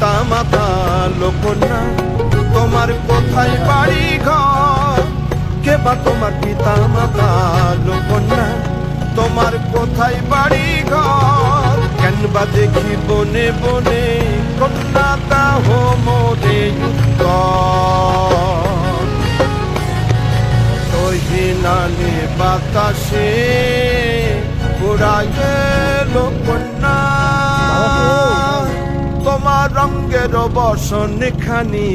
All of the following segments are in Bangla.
পিতা মাতা লোকন্যা তোমার কোথায় বাড়ি ঘর? কে বা তোমার পিতা মাতা লোকন্যা তোমার কোথায় বাড়ি ঘর? কেন বা দেখি বনে বনে কন্যা দাহ মোরে উত্তর তহিনানে বাতাসে উড়াইয়ে লোকন্যা রঙ্গের বসন খানি।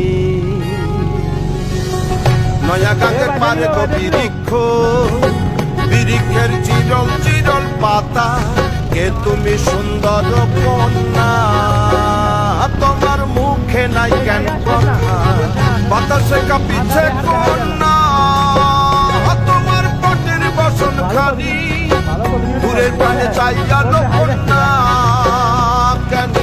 নয়া গাঙ্গের পারে গো বিরিক্ষ বিরিক্ষের চিরল চিরল পাতা, কে তুমি সুন্দর কন্যা? তোমার মুখে নাই কেন কথা, বাতাসে কাঁপিছে কন্যা। তোমার পটের বসন খানি, দূরের প্রাণে চাই গেল কন্যা। কেন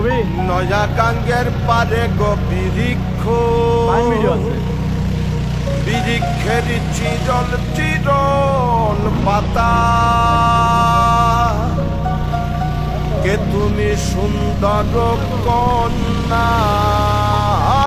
ছবি? নয়া কাঙ্গের পারে গো বিরিক্ষ বিরিক্ষের চিরল চিরল পাতা। কে তুমি সুন্দর কন্যা?